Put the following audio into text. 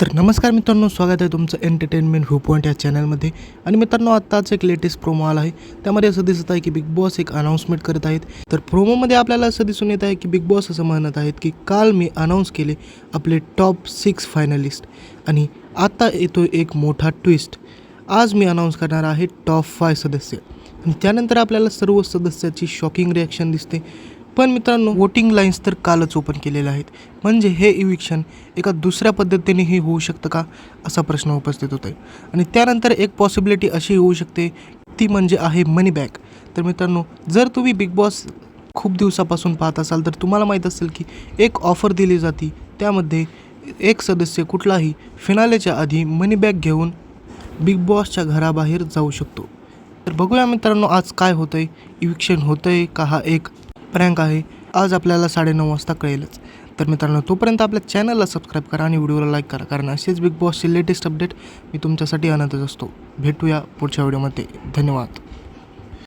तर नमस्कार मित्रांनो स्वागत आहे तुमचं एंटरटेनमेंट व्ह्यू पॉईंट या चॅनलमध्ये आणि मित्रांनो आत्ताच एक लेटेस्ट प्रोमो आला आहे. त्यामध्ये असं दिसत आहे की बिग बॉस एक अनाऊन्समेंट करत आहेत. तर प्रोमोमध्ये आपल्याला असं दिसून येत आहे की बिग बॉस असं म्हणत आहेत की काल मी अनाऊन्स केले आपले टॉप सिक्स फायनलिस्ट आणि आत्ता येतो एक मोठा ट्विस्ट आज मी अनाऊन्स करणार आहे टॉप फाय सदस्य. आणि त्यानंतर आपल्याला सर्व सदस्याची शॉकिंग रिॲक्शन दिसते. पण मित्रांनो वोटिंग लाईन्स तर कालच ओपन केलेल्या आहेत. म्हणजे हे इविक्शन एका दुसऱ्या पद्धतीनेही होऊ शकतं का? असा प्रश्न उपस्थित होत आहे आणि त्यानंतर एक पॉसिबिलिटी अशी होऊ शकते ती म्हणजे आहे मनी बॅक तर मित्रांनो जर तुम्ही बिग बॉस खूप दिवसापासून पाहत असाल तर तुम्हाला माहीत असेल की एक ऑफर दिली जाती. त्यामध्ये एक सदस्य कुठलाही फिनालेच्या आधी मनी बॅग घेऊन बिग बॉसच्या घराबाहेर जाऊ शकतो. तर बघूया मित्रांनो आज काय होतं आहे इविक्शन होतं आहे का? हा एक प्रँक आहे. आज आपल्याला साडेनऊ वाजता कळेलच. तर मित्रांनो तोपर्यंत आपल्या चॅनलला सबस्क्राईब करा आणि व्हिडिओला लाईक करा. कारण असेच बिग बॉसचे लेटेस्ट अपडेट मी तुमच्यासाठी आणतच असतो. भेटूया पुढच्या व्हिडिओमध्ये. धन्यवाद.